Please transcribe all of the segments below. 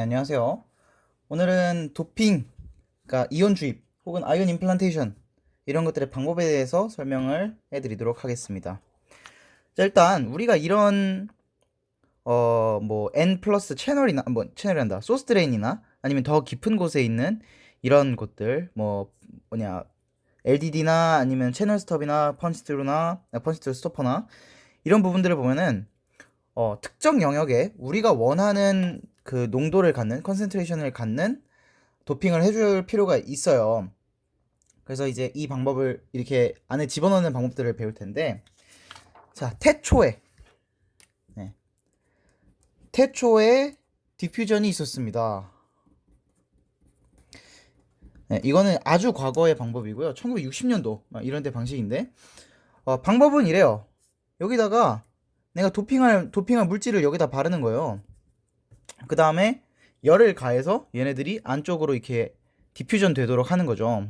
네, 안녕하세요. 오늘은 도핑, 그러니까 이온 주입 혹은 아이온 임플란테이션 이런 것들의 방법에 대해서 설명을 해드리도록 하겠습니다. 자, 일단 우리가 이런 어뭐 N 플러스 채널이나 뭐 채널이란다 소스 드레인이나 아니면 더 깊은 곳에 있는 이런 곳들 뭐 뭐냐 LDD나 아니면 채널 스톱이나 펀치트루나 펀치트루 스토퍼나 이런 부분들을 보면은 어, 특정 영역에 우리가 원하는 그 농도를 갖는 컨센트레이션을 갖는 도핑을 해줄 필요가 있어요. 그래서 이제 이 방법을 이렇게 안에 집어넣는 방법들을 배울 텐데, 자 태초에 네. 태초에 디퓨전이 있었습니다. 네, 이거는 아주 과거의 방법이고요. 1960년도 이런 데 방식인데, 어, 방법은 이래요. 여기다가 내가 도핑할 도핑할 물질을 여기다 바르는 거예요. 그 다음에 열을 가해서 얘네들이 안쪽으로 이렇게 디퓨전 되도록 하는 거죠.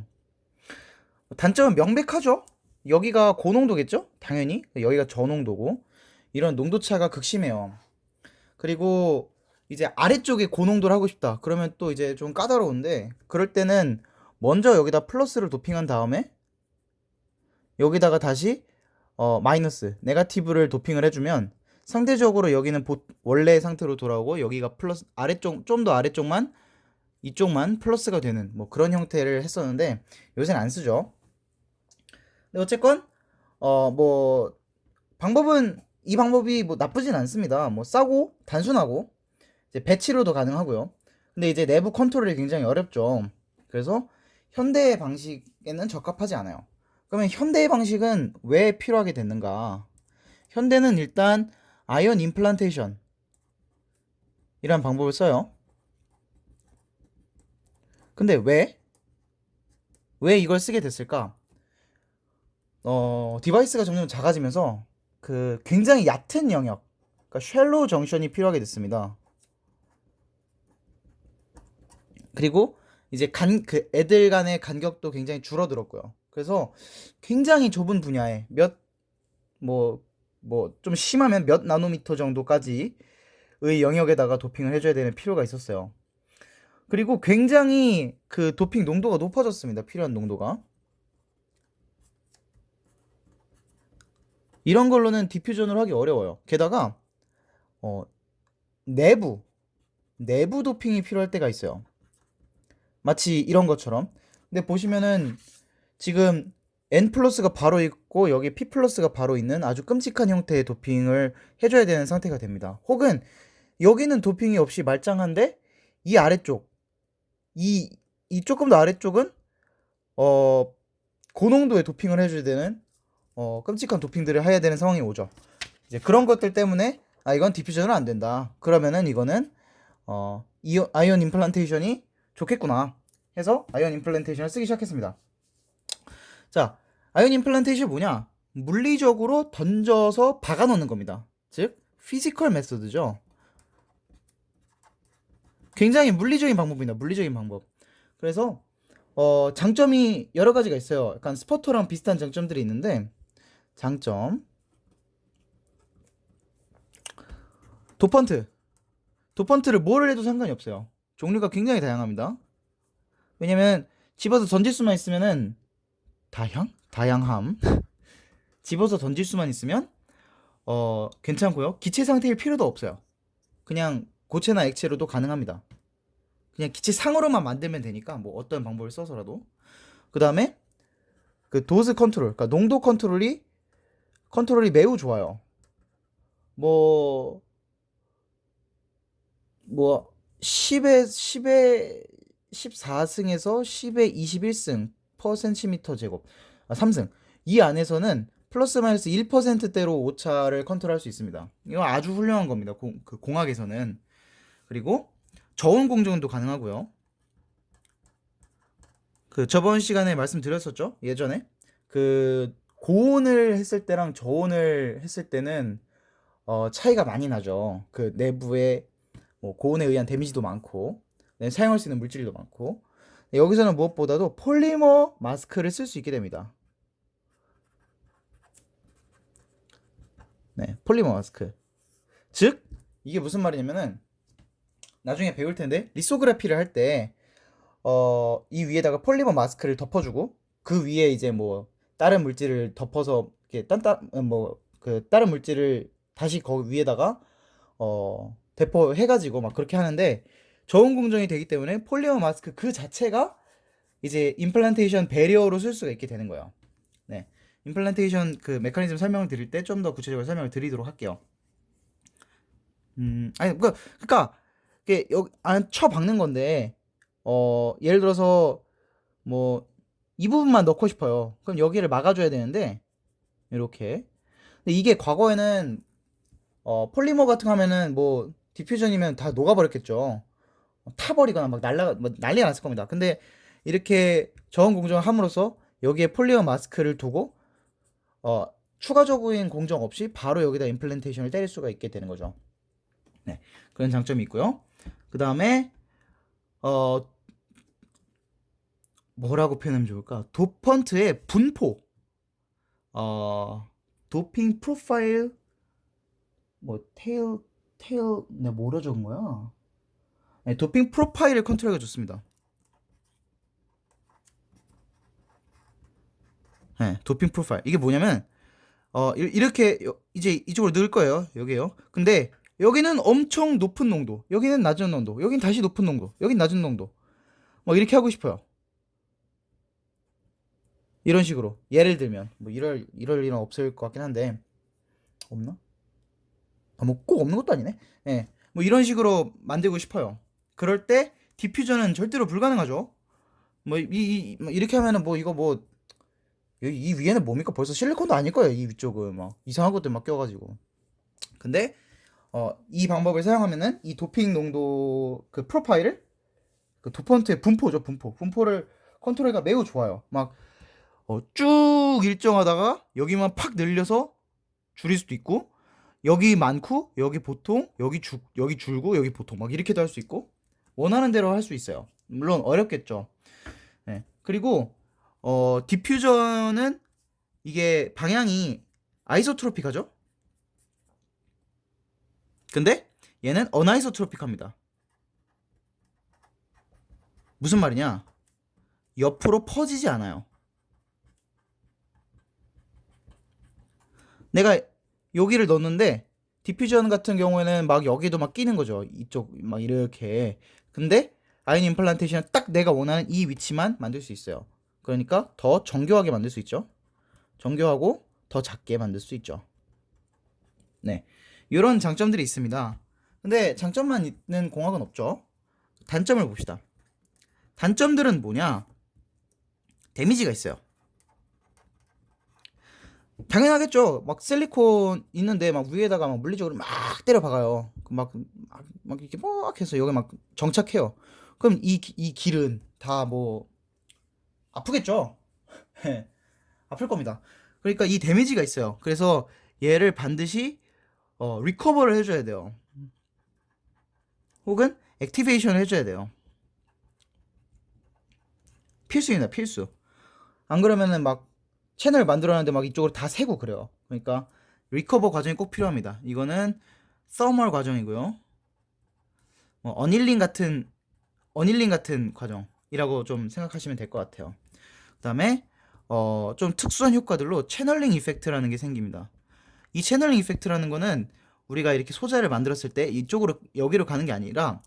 단점은 명백하죠. 여기가 고농도겠죠? 당연히 여기가 저농도고 이런 농도 차가 극심해요. 그리고 이제 아래쪽에 고농도를 하고 싶다. 그러면 또 이제 좀 까다로운데 그럴 때는 먼저 여기다 플러스를 도핑한 다음에 여기다가 다시 어, 마이너스, 네가티브를 도핑을 해주면 상대적으로 여기는 보, 원래 상태로 돌아오고 여기가 플러스 아래쪽 좀 더 아래쪽만 이쪽만 플러스가 되는 뭐 그런 형태를 했었는데 요새는 안 쓰죠. 근데 어쨌건 어 뭐 방법은 이 방법이 뭐 나쁘진 않습니다. 뭐 싸고 단순하고 이제 배치로도 가능하고요. 근데 이제 내부 컨트롤이 굉장히 어렵죠. 그래서 현대 방식에는 적합하지 않아요. 그러면 현대의 방식은 왜 필요하게 됐는가? 현대는 일단 아이언 임플란테이션 이란 방법을 써요. 근데 왜? 왜 이걸 쓰게 됐을까? 어, 디바이스가 점점 작아지면서 그 굉장히 얕은 영역, 그러니까 쉘로우 정션이 필요하게 됐습니다. 그리고 이제 간, 그 애들 간의 간격도 굉장히 줄어들었고요. 그래서 굉장히 좁은 분야에 몇, 뭐, 뭐, 좀 심하면 몇 나노미터 정도까지의 영역에다가 도핑을 해줘야 되는 필요가 있었어요. 그리고 굉장히 그 도핑 농도가 높아졌습니다. 필요한 농도가. 이런 걸로는 디퓨전을 하기 어려워요. 게다가, 어, 내부, 내부 도핑이 필요할 때가 있어요. 마치 이런 것처럼. 근데 보시면은 지금 N 플러스가 바로 있고 여기 P 플러스가 바로 있는 아주 끔찍한 형태의 도핑을 해줘야 되는 상태가 됩니다. 혹은 여기는 도핑이 없이 말짱한데 이 아래쪽 이, 이 조금 더 아래쪽은 어 고농도의 도핑을 해줘야 되는 어 끔찍한 도핑들을 해야 되는 상황이 오죠. 이제 그런 것들 때문에 아 이건 디퓨전은 안 된다. 그러면은 이거는 어 이온, 아이온 임플란테이션이 좋겠구나 해서 아이온 임플란테이션을 쓰기 시작했습니다. 자, 아이온 임플란테이션이 뭐냐? 물리적으로 던져서 박아 놓는 겁니다. 즉, 피지컬 메소드죠. 굉장히 물리적인 방법입니다. 물리적인 방법. 그래서 어, 장점이 여러 가지가 있어요. 약간 스포터랑 비슷한 장점들이 있는데 장점 도펀트 도펀트를 뭐를 해도 상관이 없어요. 종류가 굉장히 다양합니다. 왜냐면 집어서 던질 수만 있으면은 다양? 다양함. 집어서 던질 수만 있으면 어 괜찮고요. 기체 상태일 필요도 없어요. 그냥 고체나 액체로도 가능합니다. 그냥 기체 상으로만 만들면 되니까 뭐 어떤 방법을 써서라도. 그 다음에 그 도즈 컨트롤, 그러니까 농도 컨트롤이 컨트롤이 매우 좋아요. 뭐, 뭐, 10에, 10에, 14승에서 10에 21승 퍼 센티미터 제곱. 아, 3승. 이 안에서는 플러스 마이너스 1%대로 오차를 컨트롤할 수 있습니다. 이거 아주 훌륭한 겁니다. 공, 그 공학에서는. 그리고 저온 공정도 가능하고요. 그 저번 시간에 말씀드렸었죠? 예전에 그 고온을 했을 때랑 저온을 했을 때는 어, 차이가 많이 나죠. 그 내부에 뭐 고온에 의한 데미지도 많고 네, 사용할 수 있는 물질도 많고 여기서는 무엇보다도 폴리머 마스크를 쓸 수 있게 됩니다. 네, 폴리머 마스크. 즉 이게 무슨 말이냐면은 나중에 배울 텐데 리소그래피를 할 때 어, 이 위에다가 폴리머 마스크를 덮어주고 그 위에 이제 뭐 다른 물질을 덮어서 이렇게 딴딴 뭐그 다른 물질을 다시 거기 위에다가 어 대포해가지고 막 그렇게 하는데 저온 공정이 되기 때문에 폴리머 마스크 그 자체가 이제 임플란테이션 배리어로 쓸 수가 있게 되는 거예요. 네, 임플란테이션 그 메커니즘 설명을 드릴 때 좀 더 구체적으로 설명을 드리도록 할게요. 음, 아니 그 그러니까 이게 여기 안 쳐 박는 건데 어 예를 들어서 뭐 이 부분만 넣고 싶어요. 그럼 여기를 막아줘야 되는데 이렇게. 근데 이게 과거에는 어 폴리머 같은 거 하면은 뭐 디퓨전이면 다 녹아버렸겠죠. 타버리거나 막 날라 뭐 난리가 났을 겁니다. 근데 이렇게 저온 공정을 함으로써 여기에 폴리머 마스크를 두고 어 추가적인 공정 없이 바로 여기다 임플란테이션을 때릴 수가 있게 되는 거죠. 네, 그런 장점이 있고요. 그 다음에 어 뭐라고 표현하면 좋을까? 도펀트의 분포, 어 도핑 프로파일, 뭐 테일 테일 내가 뭐라 적은 거야? 네, 도핑 프로파일을 컨트롤해 줬습니다. 네, 도핑 프로파일 이게 뭐냐면 어 이- 이렇게 요- 이제 이쪽으로 넣을 거예요. 여기요. 근데 여기는 엄청 높은 농도, 여기는 낮은 농도, 여긴 다시 높은 농도, 여긴 낮은 농도. 뭐 이렇게 하고 싶어요. 이런 식으로 예를 들면 뭐 이럴 이럴 일은 없을 것 같긴 한데 없나? 아, 뭐 꼭 없는 것도 아니네. 예. 뭐 이런 식으로 만들고 싶어요. 그럴 때 디퓨저는 절대로 불가능하죠. 뭐 이, 이- 뭐 이렇게 하면은 뭐 이거 뭐 이 위에는 뭡니까? 벌써 실리콘도 아닐 거예요. 이 위쪽은 막 이상한 것들 막 껴가지고. 근데 어, 이 방법을 사용하면은 이 도핑 농도 그 프로파일을 그 도펀트의 분포죠, 분포. 분포를 컨트롤가 매우 좋아요. 막 어, 쭉 일정하다가 여기만 팍 늘려서 줄일 수도 있고 여기 많고 여기 보통 여기 줄 여기 줄고 여기 보통 막 이렇게도 할 수 있고 원하는 대로 할 수 있어요. 물론 어렵겠죠. 네. 그리고 어 디퓨저는 이게 방향이 아이소트로픽하죠? 근데 얘는 어나이소트로픽합니다. 무슨 말이냐? 옆으로 퍼지지 않아요. 내가 여기를 넣었는데 디퓨전 같은 경우에는 막 여기도 막 끼는 거죠. 이쪽 막 이렇게. 근데 아이온 임플란테이션은 딱 내가 원하는 이 위치만 만들 수 있어요. 그러니까 더 정교하게 만들 수 있죠. 정교하고 더 작게 만들 수 있죠. 네. 이런 장점들이 있습니다. 근데 장점만 있는 공학은 없죠. 단점을 봅시다. 단점들은 뭐냐? 데미지가 있어요. 당연하겠죠. 막 실리콘 있는데 막 위에다가 막 물리적으로 막 때려 박아요. 막, 막, 막 이렇게 막 해서 여기 막 정착해요. 그럼 이, 기- 이 길은 다 뭐 아프겠죠? 아플 겁니다. 그러니까 이 데미지가 있어요. 그래서 얘를 반드시 어, 리커버를 해줘야 돼요. 혹은 액티베이션을 해줘야 돼요. 필수입니다, 필수. 안 그러면은 막 채널 만들어놨는데 막 이쪽으로 다 새고 그래요. 그러니까 리커버 과정이 꼭 필요합니다. 이거는 서멀 과정이고요. 뭐 어닐링 같은 어닐링 같은 과정이라고 좀 생각하시면 될 것 같아요. 그다음에 어, 좀 특수한 효과들로 채널링 이펙트라는 게 생깁니다. 이 채널링 이펙트라는 거는 우리가 이렇게 소자를 만들었을 때 이쪽으로 여기로 가는 게 아니라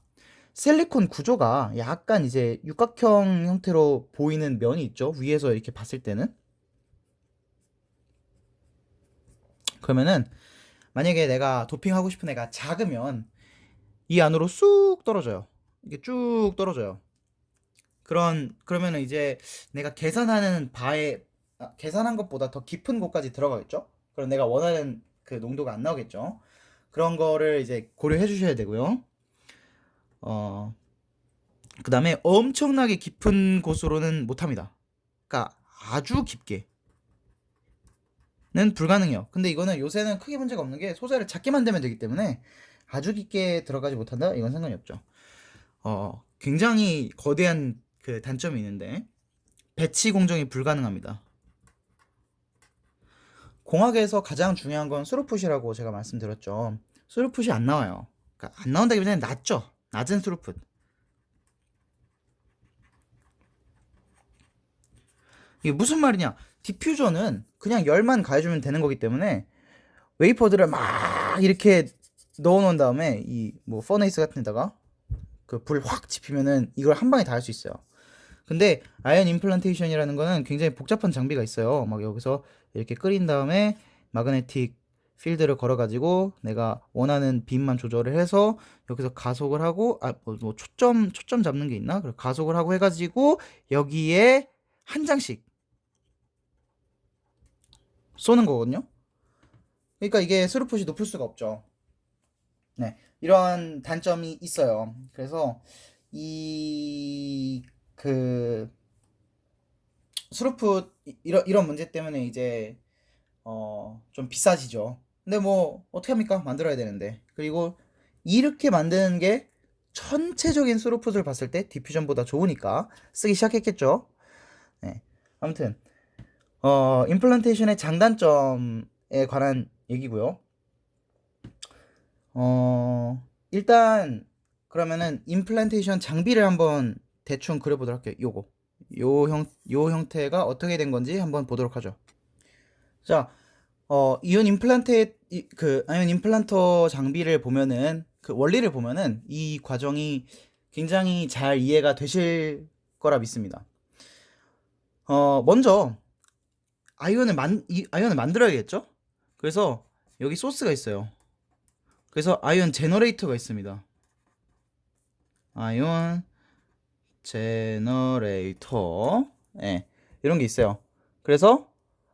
실리콘 구조가 약간 이제 육각형 형태로 보이는 면이 있죠. 위에서 이렇게 봤을 때는 그러면은 만약에 내가 도핑하고 싶은 애가 작으면 이 안으로 쑥 떨어져요. 이게 쭉 떨어져요. 그런 그러면은 이제 내가 계산하는 바에 아, 계산한 것보다 더 깊은 곳까지 들어가겠죠? 그럼 내가 원하는 그 농도가 안 나오겠죠? 그런 거를 이제 고려해 주셔야 되고요. 어, 그 다음에 엄청나게 깊은 곳으로는 못 합니다. 그러니까 아주 깊게. 는 불가능해요. 근데 이거는 요새는 크게 문제가 없는 게 소자를 작게 만들면 되기 때문에 아주 깊게 들어가지 못한다? 이건 상관이 없죠. 어, 굉장히 거대한 그 단점이 있는데 배치 공정이 불가능합니다. 공학에서 가장 중요한 건 스루풋이라고 제가 말씀드렸죠. 스루풋이 안 나와요. 그러니까 안 나온다기보다는 낮죠. 낮은 스루풋. 이게 무슨 말이냐? 디퓨저는 그냥 열만 가해주면 되는 거기 때문에 웨이퍼들을 막 이렇게 넣어놓은 다음에 이 뭐 퍼네이스 같은 데다가 그 불 확 지피면은 이걸 한 방에 다 할 수 있어요. 근데 아이언 임플란테이션이라는 거는 굉장히 복잡한 장비가 있어요. 막 여기서 이렇게 끓인 다음에 마그네틱 필드를 걸어가지고 내가 원하는 빔만 조절을 해서 여기서 가속을 하고 아뭐 뭐 초점 초점 잡는 게 있나? 그래 가속을 하고 해가지고 여기에 한 장씩 쏘는 거거든요. 그러니까 이게 스루풋이 높을 수가 없죠. 네, 이런 단점이 있어요. 그래서 이 그 스루풋 이- 이런 이런 문제 때문에 이제 어 좀 비싸지죠. 근데 뭐 어떻게 합니까? 만들어야 되는데. 그리고 이렇게 만드는 게 전체적인 스루풋을 봤을 때 디퓨전보다 좋으니까 쓰기 시작했겠죠. 네. 아무튼 어 임플란테이션의 장단점에 관한 얘기고요. 어 일단 그러면은 임플란테이션 장비를 한번 대충 그려보도록 할게요. 요거 요 형 요 형태가 어떻게 된 건지 한번 보도록 하죠. 자, 어 이온 임플란테 이- 그 아이온 임플란터 장비를 보면은 그 원리를 보면은 이 과정이 굉장히 잘 이해가 되실 거라 믿습니다. 어 먼저 아이온을 만 이 아이온을 만들어야겠죠? 그래서 여기 소스가 있어요. 그래서 아이온 제너레이터가 있습니다. 아이온 제너레이터. 예. 이런 게 있어요. 그래서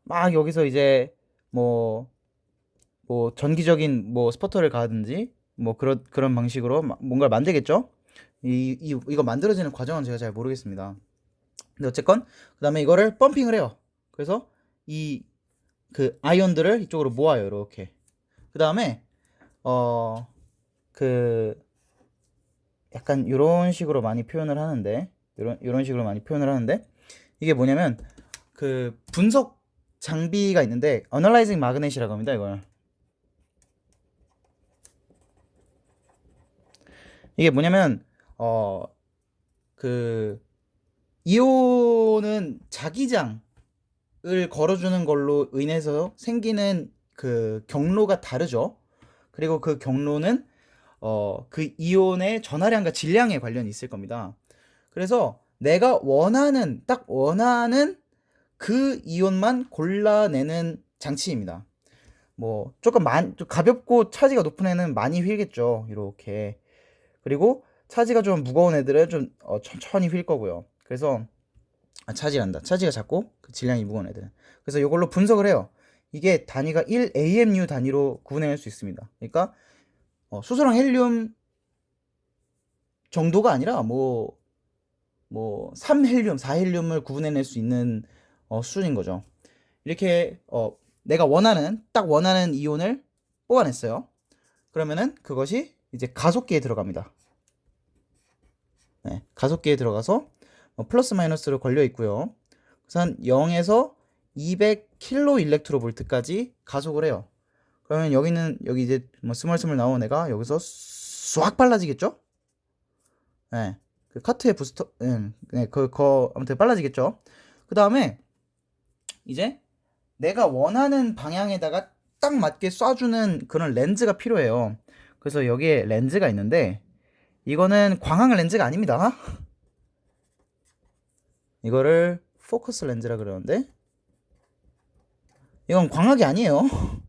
막 여기서 이제 뭐뭐 전기적인 뭐 스포터를 가든지 뭐 그런 그런 방식으로 마- 뭔가를 만들겠죠? 이, 이 이거 만들어지는 과정은 제가 잘 모르겠습니다. 근데 어쨌건 그다음에 이거를 펌핑을 해요. 그래서 이 그 아이온들을 이쪽으로 모아요. 이렇게. 그다음에 어 그 약간 이런 식으로 많이 표현을 하는데 이런 이런 식으로 많이 표현을 하는데 이게 뭐냐면 그 분석 장비가 있는데 어널라이징 마그넷이라고 합니다. 이걸 이게 뭐냐면 어 그 이온은 자기장 을 걸어주는 걸로 인해서 생기는 그 경로가 다르죠. 그리고 그 경로는 어 그 이온의 전하량과 질량에 관련이 있을 겁니다. 그래서 내가 원하는 딱 원하는 그 이온만 골라내는 장치입니다. 뭐 조금 많, 좀 가볍고 차지가 높은 애는 많이 휠겠죠. 이렇게. 그리고 차지가 좀 무거운 애들은 좀 어, 천천히 휠 거고요. 그래서 아, 차지한다. 차지가 작고 그 질량이 무거운 애들은. 그래서 이걸로 분석을 해요. 이게 단위가 1 AMU 단위로 구분해낼 수 있습니다. 그러니까 어, 수소랑 헬륨 정도가 아니라 뭐 뭐 3헬륨, 4헬륨을 구분해낼 수 있는 어, 수준인 거죠. 이렇게 어, 내가 원하는 딱 원하는 이온을 뽑아냈어요. 그러면은 그것이 이제 가속기에 들어갑니다. 네, 가속기에 들어가서 어, 플러스 마이너스로 걸려 있고요. 그래서 한 0에서 200킬로 일렉트로 볼트까지 가속을 해요. 그러면 여기는 여기 이제 뭐 스멀스멀 나온 애가 여기서 swak 빨라지겠죠? 네, 그 카트의 부스터, 네, 네, 그, 거 아무튼 빨라지겠죠? 그 다음에 이제 내가 원하는 방향에다가 딱 맞게 쏴주는 그런 렌즈가 필요해요. 그래서 여기에 렌즈가 있는데 이거는 광학 렌즈가 아닙니다. 이거를 포커스 렌즈라 그러는데 이건 광학이 아니에요.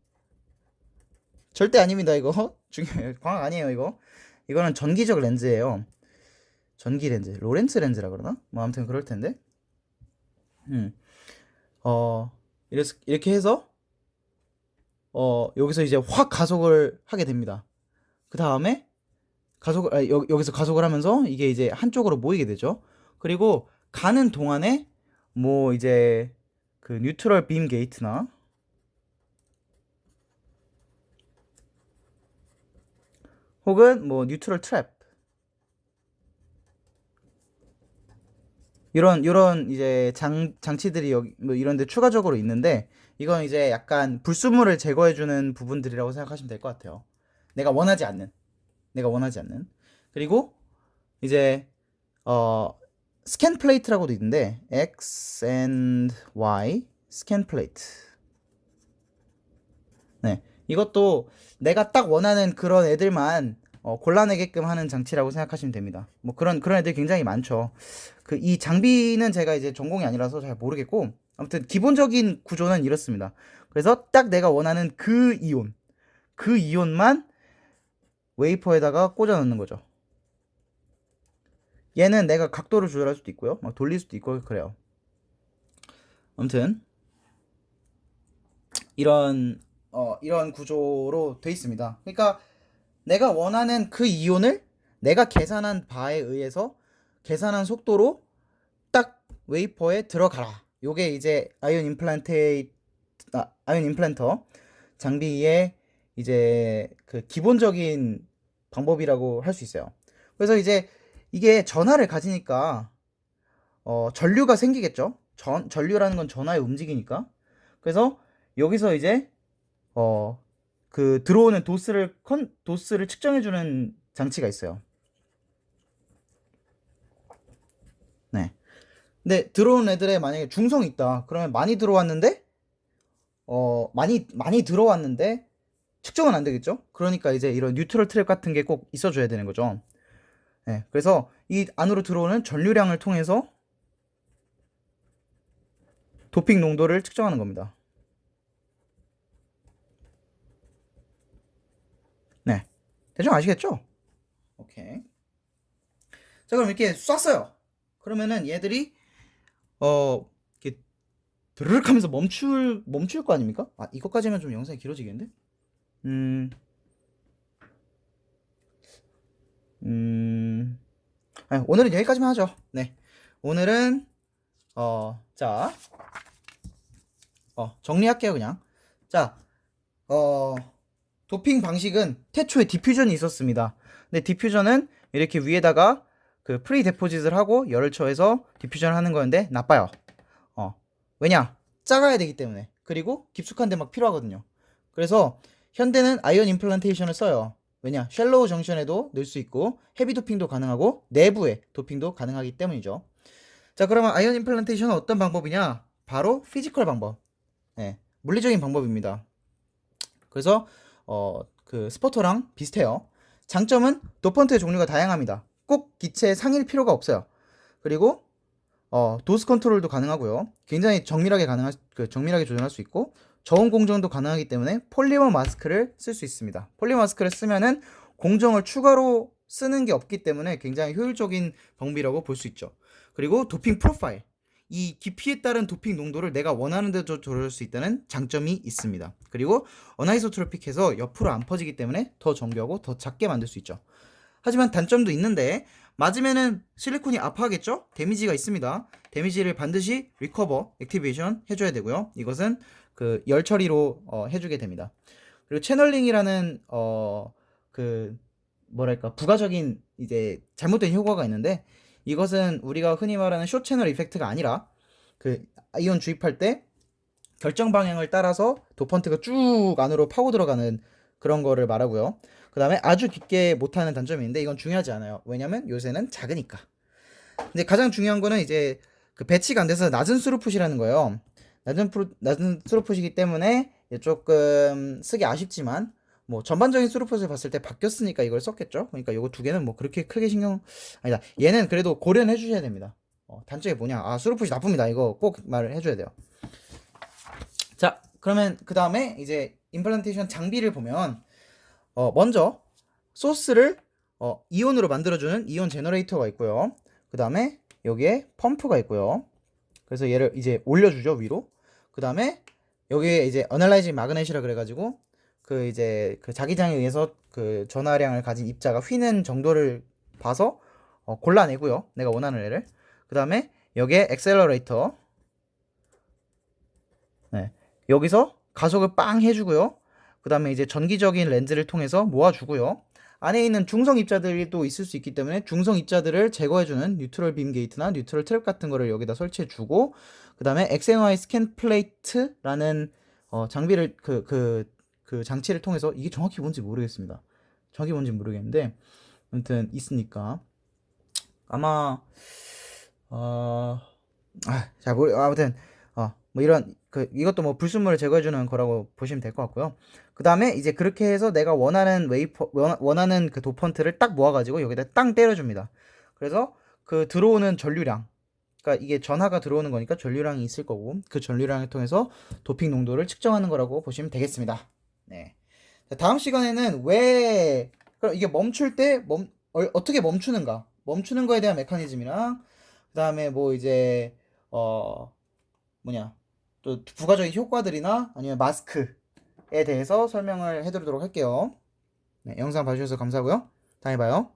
절대 아닙니다. 이거 중요해요. 광학 아니에요. 이거 이거는 전기적 렌즈예요. 전기 렌즈, 로렌츠 렌즈라 그러나? 뭐 아무튼 그럴 텐데. 음. 어, 이래서 이렇게 해서 어, 여기서 이제 확 가속을 하게 됩니다. 그 다음에 가속을 아, 여, 여기서 가속을 하면서 이게 이제 한쪽으로 모이게 되죠. 그리고 가는 동안에 뭐 이제 그 뉴트럴 빔 게이트나 혹은 뭐 뉴트럴 트랩. 이런 이런 이제 장 장치들이 여기 뭐 이런 데 추가적으로 있는데 이건 이제 약간 불순물을 제거해 주는 부분들이라고 생각하시면 될 것 같아요. 내가 원하지 않는. 내가 원하지 않는. 그리고 이제 어 스캔 플레이트라고도 있는데 X and Y 스캔 플레이트. 네. 이것도 내가 딱 원하는 그런 애들만 어, 골라내게끔 하는 장치라고 생각하시면 됩니다. 뭐 그런 그런 애들 굉장히 많죠. 그 이 장비는 제가 이제 전공이 아니라서 잘 모르겠고 아무튼 기본적인 구조는 이렇습니다. 그래서 딱 내가 원하는 그 이온 그 이온만 웨이퍼에다가 꽂아 넣는 거죠. 얘는 내가 각도를 조절할 수도 있고요. 막 돌릴 수도 있고 그래요. 아무튼 이런 어 이런 구조로 돼 있습니다. 그러니까 내가 원하는 그 이온을 내가 계산한 바에 의해서 계산한 속도로 딱 웨이퍼에 들어가라. 요게 이제 아이온 임플란테 아, 아이온 임플란터 장비의 이제 그 기본적인 방법이라고 할 수 있어요. 그래서 이제 이게 전하를 가지니까 어, 전류가 생기겠죠. 전 전류라는 건 전하의 움직이니까. 그래서 여기서 이제 어, 그 들어오는 도스를 컨 도스를 측정해 주는 장치가 있어요. 네. 근데 들어온 애들에 만약에 중성이 있다. 그러면 많이 들어왔는데 어, 많이 많이 들어왔는데 측정은 안 되겠죠? 그러니까 이제 이런 뉴트럴 트랩 같은 게 꼭 있어 줘야 되는 거죠. 네. 그래서 이 안으로 들어오는 전류량을 통해서 도핑 농도를 측정하는 겁니다. 네. 대충 아시겠죠? 오케이. 자, 그럼 이렇게 쐈어요. 그러면은 얘들이 어 이렇게 드르륵 하면서 멈출 멈출 거 아닙니까? 아, 이것까지면 좀 영상이 길어지겠는데? 음. 음. 아니, 오늘은 여기까지만 하죠. 네. 오늘은 어, 자. 어, 정리할게요, 그냥. 자. 어, 도핑 방식은 태초에 디퓨전이 있었습니다. 근데 디퓨전은 이렇게 위에다가 그 프리 데포짓을 하고 열을 처해서 디퓨전을 하는 거였는데 나빠요. 어. 왜냐? 작아야 되기 때문에. 그리고 깊숙한 데막 필요하거든요. 그래서 현대는 아이온 임플란테이션을 써요. 왜냐? 셜로우 정션에도 넣을 수 있고 헤비 도핑도 가능하고 내부에 도핑도 가능하기 때문이죠. 자, 그러면 아이온 임플란테이션은 어떤 방법이냐? 바로 피지컬 방법. 네, 물리적인 방법입니다. 그래서 어, 그 스포터랑 비슷해요. 장점은 도펀트의 종류가 다양합니다. 꼭 기체에 상일 필요가 없어요. 그리고 어, 도스 컨트롤도 가능하고요. 굉장히 정밀하게 가능할 그 정밀하게 조절할 수 있고 저온 공정도 가능하기 때문에 폴리머 마스크를 쓸 수 있습니다. 폴리머 마스크를 쓰면은 공정을 추가로 쓰는 게 없기 때문에 굉장히 효율적인 방법이라고 볼 수 있죠. 그리고 도핑 프로파일. 이 깊이에 따른 도핑 농도를 내가 원하는 대로 조절할 수 있다는 장점이 있습니다. 그리고 어나이소트로픽해서 옆으로 안 퍼지기 때문에 더 정교하고 더 작게 만들 수 있죠. 하지만 단점도 있는데 맞으면은 실리콘이 아파하겠죠? 데미지가 있습니다. 데미지를 반드시 리커버, 액티베이션 해줘야 되고요. 이것은 그 열 처리로 어, 해주게 됩니다. 그리고 채널링이라는 어 그 뭐랄까 부가적인 이제 잘못된 효과가 있는데 이것은 우리가 흔히 말하는 쇼 채널 이펙트가 아니라 그 아이온 주입할 때 결정 방향을 따라서 도펀트가 쭉 안으로 파고 들어가는 그런 거를 말하고요. 그 다음에 아주 깊게 못하는 단점이 있는데 이건 중요하지 않아요. 왜냐면 요새는 작으니까. 근데 가장 중요한 거는 이제 그 배치가 안 돼서 낮은 스루풋이라는 거예요. 낮은 프로, 낮은 스루풋이기 때문에 조금 쓰기 아쉽지만 뭐 전반적인 스루풋을 봤을 때 바뀌었으니까 이걸 썼겠죠. 그러니까 요거 두 개는 뭐 그렇게 크게 신경 아니다. 얘는 그래도 고려는 해주셔야 됩니다. 어, 단점이 뭐냐? 아 스루풋이 나쁩니다. 이거 꼭 말을 해줘야 돼요. 자 그러면 그 다음에 이제 임플란테이션 장비를 보면 어, 먼저 소스를 어, 이온으로 만들어주는 이온 제너레이터가 있고요. 그 다음에 여기에 펌프가 있고요. 그래서 얘를 이제 올려주죠 위로. 그 다음에 여기에 이제 어널라이징 마그넷이라 그래가지고 그 이제 그 자기장에 의해서 그 전하량을 가진 입자가 휘는 정도를 봐서 어, 골라내고요. 내가 원하는 애를. 그 다음에 여기에 엑셀러레이터. 네. 여기서 가속을 빵 해주고요. 그 다음에 이제 전기적인 렌즈를 통해서 모아주고요. 안에 있는 중성 입자들이 또 있을 수 있기 때문에 중성 입자들을 제거해주는 뉴트럴 빔 게이트나 뉴트럴 트랩 같은 거를 여기다 설치해주고 그 다음에 XNY 스캔 플레이트라는 어, 장비를 그, 그, 그 장치를 통해서 이게 정확히 뭔지 모르겠습니다. 정확히 뭔지 모르겠는데 아무튼 있으니까 아마 어, 아, 자, 뭐, 아무튼 어, 뭐 이런 그 이것도 뭐 불순물을 제거해 주는 거라고 보시면 될 것 같고요. 그다음에 이제 그렇게 해서 내가 원하는 웨이퍼 원- 원하는 그 도펀트를 딱 모아 가지고 여기다 땅 때려 줍니다. 그래서 그 들어오는 전류량 그러니까 이게 전하가 들어오는 거니까 전류량이 있을 거고 그 전류량을 통해서 도핑 농도를 측정하는 거라고 보시면 되겠습니다. 네. 자, 다음 시간에는 왜 그럼 이게 멈출 때 멈, 어, 어떻게 멈추는가? 멈추는 거에 대한 메커니즘이랑 그 다음에 뭐 이제 어 뭐냐 또 부가적인 효과들이나 아니면 마스크에 대해서 설명을 해드리도록 할게요. 네, 영상 봐주셔서 감사하고요. 다음에 봐요.